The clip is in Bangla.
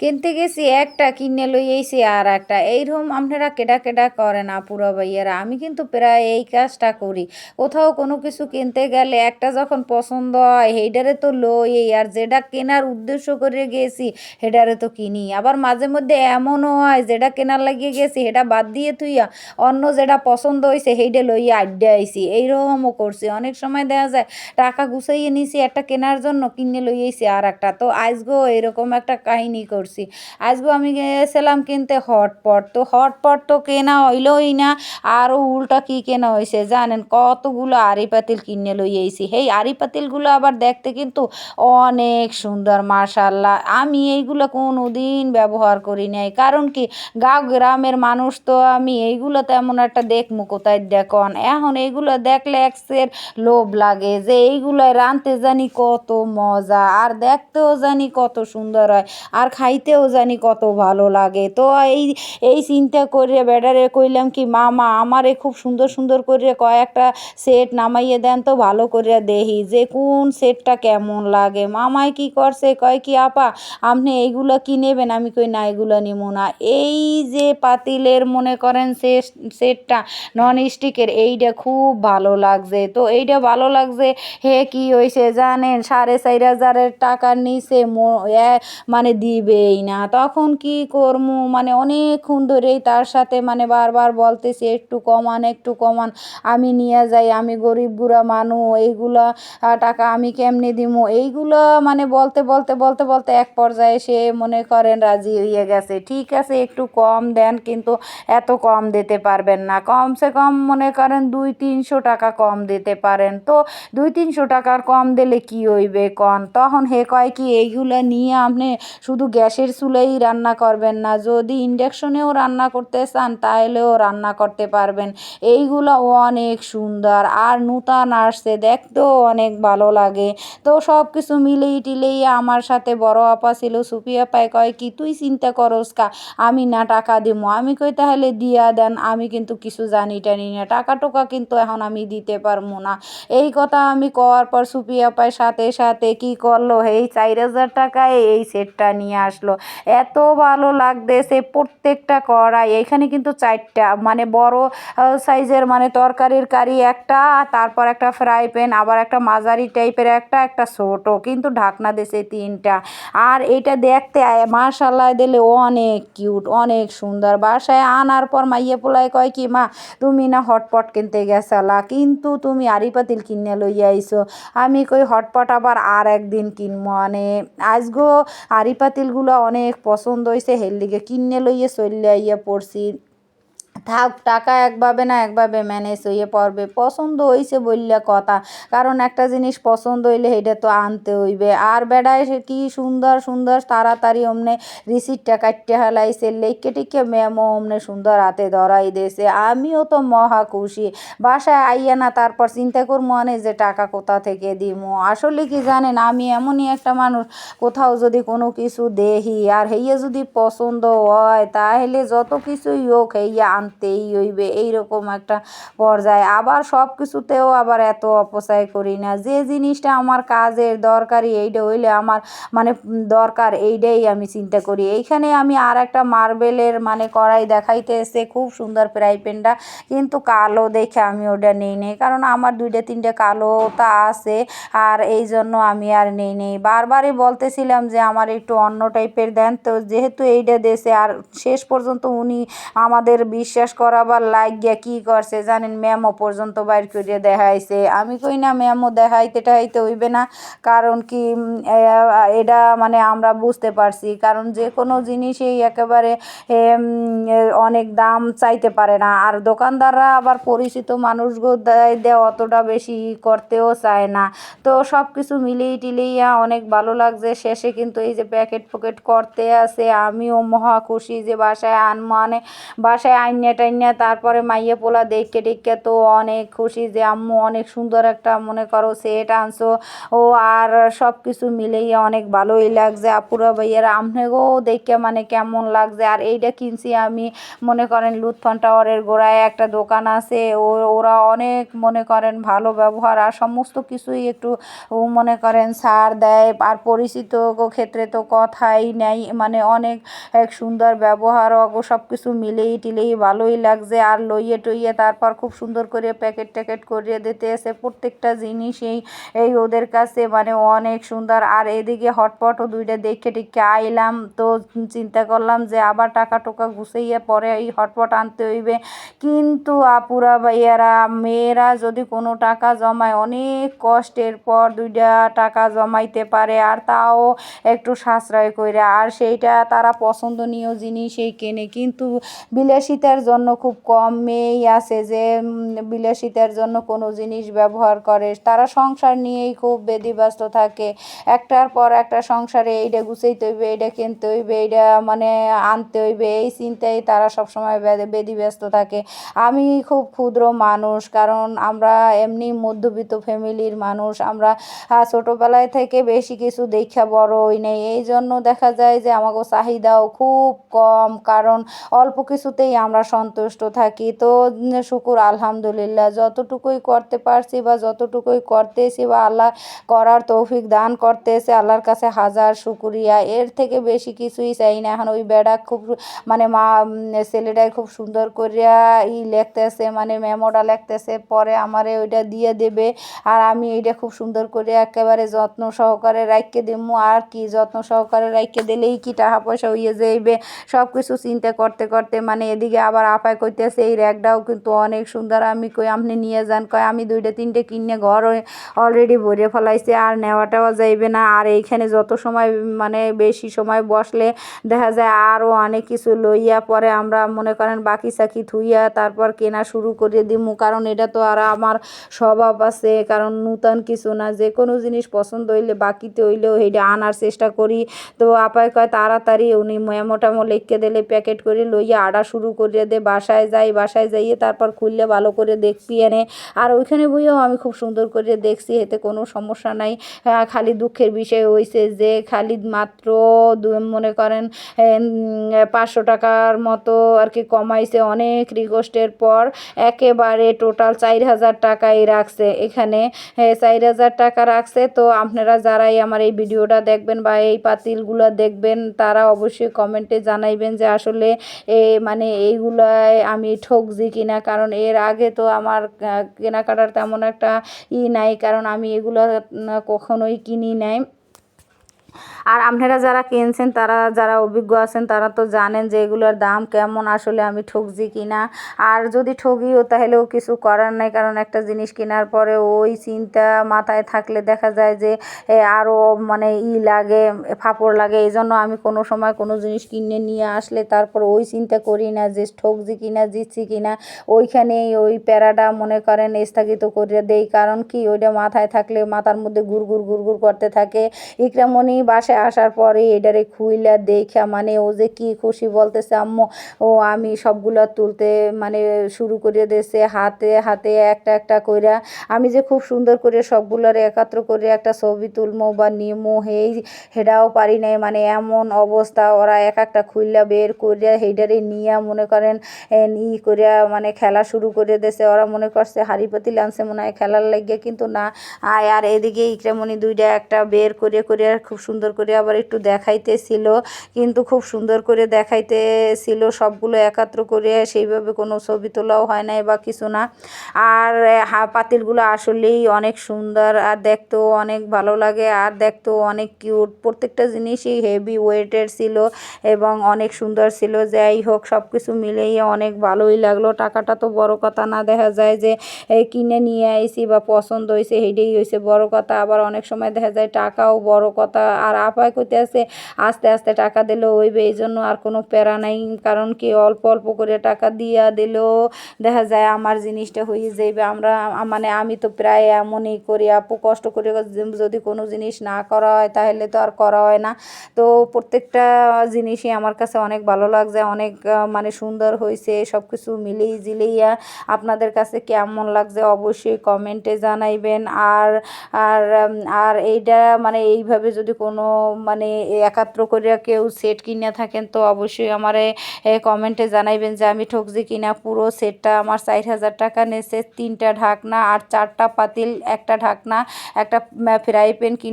কিনতে গেছি, একটা কিনে লই এসি আর একটা। এইরকম আপনারা কেডা কেডা করেন আপুরা ভাইয়ারা? আমি কিন্তু প্রায় এই কাজটা করি। কোথাও কোনো কিছু কিনতে গেলে একটা যখন পছন্দ হয় সেইটারে তো লই আর যেটা কেনার উদ্দেশ্য করে গেছি সেটারে তো কিনি। আবার মাঝে মধ্যে এমনও হয় যেটা কেনার লাগিয়ে গেছি সেটা বাদ দিয়ে তুইয়া অন্য যেটা পছন্দ হয়েছে সেইটা লইয়া আড্ডা আইছি। এইরকমও করছি। অনেক সময় দেখা যায়, টাকা গুছাইয়ে নিছি, একটা কেনার জন্য কিনে লই আইছি আর একটা। তো আজকেও এরকম একটা কাহিনী করছি। আজকেও আমি গেছিলাম কিনতে হটপট। তো হটপট তো কেনা হইলই না আরও উল্টা কি কেনা হয়েছে জানেন? কতগুলো আড়ি পাতিল কিনে লই আইছি। সেই আড়ি পাতিলগুলো আবার দেখতে কিন্তু অনেক সুন্দর মাশাল্লাহ আমি এইগুলো কোনো দিন ব্যবহার করি নাই। কারণ কি, গাঁও গ্রামের মানুষ তো আমি এইগুলো তেমন একটা দেখমু কোথায় দেখন? এখন এইগুলো দেখলে এক্সের লোভ লাগে যে এইগুলো রাঁধতে জানি কত মজা, আর দেখতেও জানি কত সুন্দর হয়। আর খাইতেও জানি কত ভালো লাগে। তো এই এই চিন্তা করে বেডারে কইলাম কি, মামা, আমারে খুব সুন্দর সুন্দর করে কয়েকটা সেট নামাইয়ে দেন তো ভালো করে দেখি যে কোন সেটটা কেমন লাগে। মামাই কি করছে? কয় কি, আপা, আপনি এইগুলো কি নেবেন? আমি কই, না, এগুলো নিব না। এই যে পাতিলের মনে করেন সে সেটটা নন স্টিকের এইটা খুব ভালো লাগছে। তো এইটা ভালো লাগছে, হে কি হয়েছে জানেন? সাড়ে চার হাজারের টাকার নিচে মানে দিবেই না। তখন কি করব মানে অনেকক্ষণ ধরেই তার সাথে মানে বারবার বলতেছি, একটু কমান একটু কমান, আমি নিয়ে যাই, আমি গরিব বুড়া মানুষ এইগুলা টাকা আমি কেমনে দিমু? এইগুলো মানে বলতে বলতে বলতে বলতে এক পর্যায়ে সে মনে করেন রাজি হয়ে গেছে। ঠিক আছে, একটু কম দেন, কিন্তু এত কম দিতে পারবেন না। কমসে কম মনে করেন দুই তিনশো টাকা কম দিতে পারেন। তো দুই তিনশো টাকার কম দিলে কি হইবে কন? তখন হে কয় কি, এইগুলো নিয়ে আপনি শুধু গ্যাসের চুলেই রান্না করবেন না। যদি ইন্ডাকশনেও রান্না করতে চান তাহলেও রান্না করতে পারবেন। এইগুলো অনেক সুন্দর। আর নূতন আসছে দেখতেও অনেক ভালো লাগে। তো সব কিছু মিলেই টিলেই আমার সাথে বড় আপা ছিল, সুফি কয়, কি তুই চিন্তা করস কা? আমি না টাকা দিমু। আমি কই, তাহলে দিয়া দেন। আমি কিন্তু কিছু জানি টানি না। টাকা টোকা কিন্তু এখন আমি দিতে পারব না। এই কথা আমি কওয়ার পর সুফি আপায় সাথে সাথে কি করল? এই চার হাজার টাকায় এই সেটটা নিয়ে আসলো। এত ভালো লাগতেছে প্রত্যেকটা কড়াই। এখানে কিন্তু চারটা মানে বড় সাইজের মানে তরকারির কারি একটা তারপর একটা ফ্রাই প্যান, আবার একটা মাঝারি টাইপের একটা একটা ছোটো, কিন্তু ঢাকনা দিছে তিনটা। আর এটা দেখতে মাশাল্লাহ দিলে অনেক কিউট, অনেক সুন্দর। বাসায় আনার পর মাইয়ে পোলায় কয় কি, মা, তুমি না হটপট কিনতে গেছালা, কিন্তু তুমি আড়ি পাতিল কিনে লইয়া আইছো। আমি কই হটপট আবার আর একদিন কিনবো মানে আজগো আড়ি পাতিলগুলো অনেক পছন্দ হয়েছে হের লিগে কিনে লইয়ে চলে আইয়া পড়ছি। থাক, টাকা একভাবে না একভাবে ম্যানেজ হয়ে পড়বে। পছন্দ হইছে বললে কথা, কারণ একটা জিনিস পছন্দ হইলে সেইটা তো আনতে হইবে। আর বেড়ায় সে কি সুন্দর সুন্দর, তাড়াতাড়ি অমনে রিসিটটা কাটতে হেলাইছে লেখকে টিকে ম্যামও অমনে সুন্দর হাতে ধরাই দিয়েছে। আমিও তো মহা খুশি। বাসায় আইয়া না, তারপর চিন্তা করব অনেক যে টাকা কোথা থেকে দিমু? আসলে কি জানেন, আমি এমনই একটা মানুষ, কোথাও যদি কোনো কিছু দেখি আর হেইয়া যদি পছন্দ হয়, তাহলে যত কিছুই হোক হেইয়া আনতেই হইবে, এইরকম একটা পর্যায়ে। আবার সব কিছুতেও আবার এত অপচয় করি না। যে জিনিসটা আমার কাজের দরকারি, এইটা হইলে আমার মানে দরকার, এইটাই আমি চিন্তা করি। এইখানে আমি আর একটা মার্বেলের মানে কড়াই দেখাইতে এসে খুব সুন্দর ফ্রাই প্যানটা। কিন্তু কালো দেখে আমি ওটা নেই নেই, কারণ আমার দুইটা তিনটে কালোটা আছে, আর এই জন্য আমি আর নেই নেই। বারবারই বলতেছিলাম যে আমার একটু অন্য টাইপের দেন, তো যেহেতু এইটা দেশে, আর শেষ পর্যন্ত উনি আমাদের বিশ্বাস করাবার লাগিয়া কি করছে জানেন, ম্যামও পর্যন্ত বাইর করে দেখাইছে। আমি কই না, ম্যামও দেখাইতে টাইতে হইবে না, কারণ কি এটা মানে আমরা বুঝতে পারছি, কারণ যে কোনো জিনিসেই একেবারে অনেক দাম চাইতে পারে না। আর দোকানদাররা আবার পরিচিত মানুষগুলো দেয় অতটা বেশি করতেও চায় না। তো সব কিছু মিলিয়ে টিলিয়ে অনেক ভালো লাগছে। শেষে কিন্তু এই যে প্যাকেট ফ্যাকেট করতে আছে, আমিও মহা খুশি যে বাসায় আনব মানে বাসায় আইনে টাইনা টাইনা তারপরে মাইয়া পোলা দেখে টেকে তো অনেক খুশি যে, আম্মু, অনেক সুন্দর একটা মনে করো সেট আনছো। ও আর সব কিছু মিলেই অনেক ভালোই লাগছে। আপুরা ভাইয়ারা আপনাকেও দেখে মানে কেমন লাগছে? আর এইটা কিনছি আমি, মনে করেন লুৎফান টাওয়ারের গোড়ায় একটা দোকান আছে। ও, ওরা অনেক মনে করেন ভালো ব্যবহার। আর সমস্ত কিছুই একটু, ও মনে করেন সার দেয়। আর পরিচিত ক্ষেত্রে তো কথাই নেই। মানে অনেক এক সুন্দর ব্যবহার ও সব কিছু মিলেই টিলেই ভালোই লাগছে আর লইয়ে টইয়ে তারপর খুব সুন্দর করে প্যাকেট ট্যাকেট করিয়ে দিতে এসে প্রত্যেকটা জিনিসই এই ওদের কাছে মানে অনেক সুন্দর। আর এদিকে হটপটও দুইটা দেখে টেকে আইলাম তো চিন্তা করলাম যে আবার টাকা টোকা গুছাইয়া পরে এই হটপট আনতে হইবে। কিন্তু আপুরা ভাইয়ারা, মেয়েরা যদি কোনো টাকা জমায় অনেক কষ্টের পর দুইটা টাকা জমাইতে পারে আর তাও একটু সাশ্রয় কইরা। আর সেইটা তারা পছন্দনীয় জিনিসই কেনে। কিন্তু বিলাসিতার জন্য খুব কম মেয়েই আছে যে বিলাসিতার জন্য কোনো জিনিস ব্যবহার করে। তারা সংসার নিয়েই খুব বেদিব্যস্ত থাকে। একটার পর একটা সংসারে এইটা গুছাইতে হইবে এইটা কিনতে হইবে এইটা মানে আনতে হইবে, এই চিন্তায় তারা সবসময় বেদিব্যস্ত থাকে। আমি খুব ক্ষুদ্র মানুষ, কারণ আমরা এমনি মধ্যবিত্ত ফ্যামিলির মানুষ। আমরা ছোটোবেলায় থেকে বেশি কিছু দেখা বড় হই নাই। এই জন্য দেখা যায় যে আমাকে চাহিদাও খুব কম, কারণ অল্প কিছুতেই আমরা সন্তুষ্ট থাকি। তো শুকুর, আলহামদুলিল্লাহ। যতটুকুই করতে পারছি বা যতটুকুই করতেছি বা আল্লাহ করার তৌফিক দান করতেছে, আল্লাহর কাছে হাজার শুকুরিয়া। এর থেকে বেশি কিছুই চাই না। এখন ওই বেড়া খুব মানে মা ছেলেটাই খুব সুন্দর করিয়া ই লিখতেছে মানে মেমোটা লিখতেছে, পরে আমারে ওইটা দিয়ে দেবে। আর আমি এইটা খুব সুন্দর করে একেবারে যত্ন সহকারে রাখকে দিমু আর কি যত্ন সহকারে রাখকে দিলেই কি টাকা পয়সা হইয়ে যাইবে? সব কিছু চিন্তা করতে করতে মানে এদিকে আবার আপায় কইতেছে, এই র্যাকটাও কিন্তু অনেক সুন্দর। আমি কই, আপনি নিয়ে যান। কয়, আমি দুইটা তিনটে কিনে ঘর অলরেডি ভরে ফেলাইছে, আর নেওয়াটাও যাইবে না। আর এইখানে যত সময় মানে বেশি সময় বসলে দেখা যায় আরও অনেক কিছু লইয়া পরে আমরা মনে করেন বাকি সাকি থুইয়া তারপর কেনা শুরু করে দিমু। কারণ এটা তো আর আমার স্বভাব আছে, কারণ নূতন কিছু না। যে কোনো জিনিস পছন্দ হইলে, বাকিতে হইলেও সেইটা আনার চেষ্টা করি। তো আপায় কয়, তাড়াতাড়ি। উনি মেমোটামো লিখে দিলে, প্যাকেট করে লইয়া আড়া শুরু করে দে। বাসায় যাই, বাসায় যাইয়ে তারপর খুললে ভালো করে দেখবি এনে। আর ওইখানে বইয়েও আমি খুব সুন্দর করে দেখছি, এতে কোনো সমস্যা নাই। খালি দুঃখের বিষয় হয়েছে যে খালি মাত্র মনে করেন পাঁচশো টাকার মতো আর কি কমাইছে অনেক রিকোয়েস্টের পর। একেবারে টোটাল চার হাজার টাকাই রাখছে এখানে। চার হাজার টাকা রাখছে। তো আপনারা যারাই আমার এই ভিডিওটা দেখবেন বা এই পাতিলগুলো দেখবেন, তারা অবশ্যই কমেন্টে জানাইবেন যে আসলে এ মানে এইগুলায় আমি ঠকছি কিনা? কারণ এর আগে তো আমার কেনাকাটার তেমন একটা ই নাই, কারণ আমি এগুলো কখনোই কিনি নাই। আর আপনারা যারা কিনছেন, তারা যারা অভিজ্ঞ আছেন, তারা তো জানেন যে এগুলোর দাম কেমন, আসলে আমি ঠকছি কি না আর যদি ঠকিও তাহলেও কিছু করার নাই, কারণ একটা জিনিস কেনার পরে ওই চিন্তা মাথায় থাকলে দেখা যায় যে আরও মানে ই লাগে, ফাপড় লাগে। এই জন্য আমি কোনো সময় কোনো জিনিস কিনে নিয়ে আসলে তারপর ওই চিন্তা করি না যে ঠকছি কি না জিতছি কি না ওইখানেই ওই প্যারাটা মনে করেন স্থগিত করে দেই। কারণ কি? ওইটা মাথায় থাকলে মাথার মধ্যে গুড় গুড় গুড় করতে থাকে। ইকরামণি বাসায় আসার পরে এটারে খুইলা দেখা মানে ও যে কি খুশি বলতেছে, আম্মু, ও আমি সবগুলো তুলতে মানে শুরু করে দিয়েছে, হাতে হাতে একটা একটা কইরা। আমি যে খুব সুন্দর করে সবগুলোর একাত্র করে একটা ছবি তুলমো বা নিমো, হেই হেডাও পারি নাই। মানে এমন অবস্থা, ওরা এক একটা খুইলা বের করিয়া হেডারে নিয়া মনে করেন ই করিয়া মানে খেলা শুরু করে দিয়েছে। ওরা মনে করছে, হাড়ি পাতিল আনছে মনে হয়, খেলার লাগিয়ে কিন্তু না। আর এদিকে ইকরামণি দুইটা একটা বের করে করে খুব সুন্দর করে আবার একটু দেখাইতেছিল, কিন্তু খুব সুন্দর করে দেখাইতেছিল, সবগুলো একাত্র করে সেইভাবে কোনো ছবি তোলাও হয় নাই বা কিছু না। আর পাতিলগুলো আসলেই অনেক সুন্দর আর দেখতেও অনেক ভালো লাগে আর দেখতেও অনেক কিউট। প্রত্যেকটা জিনিসই হেভি ওয়েটের ছিল এবং অনেক সুন্দর ছিল। যাই হোক সব কিছু মিলেই অনেক ভালোই লাগল। টাকাটা তো বড় কথা না, দেখা যায় যে কিনে নিয়ে আইসি বা পছন্দ হয়েছে হেডেই হয়েছে বড় কথা। আবার অনেক সময় দেখা যায় টাকাও বড় কথা আর আপায় করতে আছে আস্তে আস্তে টাকা দিলেও হইবে এই জন্য আর কোনো প্যারা নাই, কারণ কি অল্প অল্প করে টাকা দিয়া দিলেও দেখা যায় আমার জিনিসটা হয়ে যাইবে। আমরা মানে আমি তো প্রায় এমনই করি, আপু কষ্ট করে যদি কোনো জিনিস না করা হয়, তাহলে তো আর করা হয় না। তো প্রত্যেকটা জিনিসই আমার কাছে অনেক ভালো লাগছে, অনেক মানে সুন্দর হয়েছে সব কিছু মিলিয়ে জিলিয়ে। আপনাদের কাছে কেমন লাগছে অবশ্যই কমেন্টে জানাইবেন। আর আর আর এইটা মানে এইভাবে যদি কোনো মানে একাত্র করে কেউ সেট কিনে থাকেন, তো অবশ্যই আমারে কমেন্টে জানাইবেন যে আমি ঠকছি কিনা। পুরো সেটটা আমার ষাট হাজার টাকা নেছে তিনটা ঢাকনা আর চারটা পাতিল, একটা ঢাকনা, একটা ফ্রাই প্যান কিন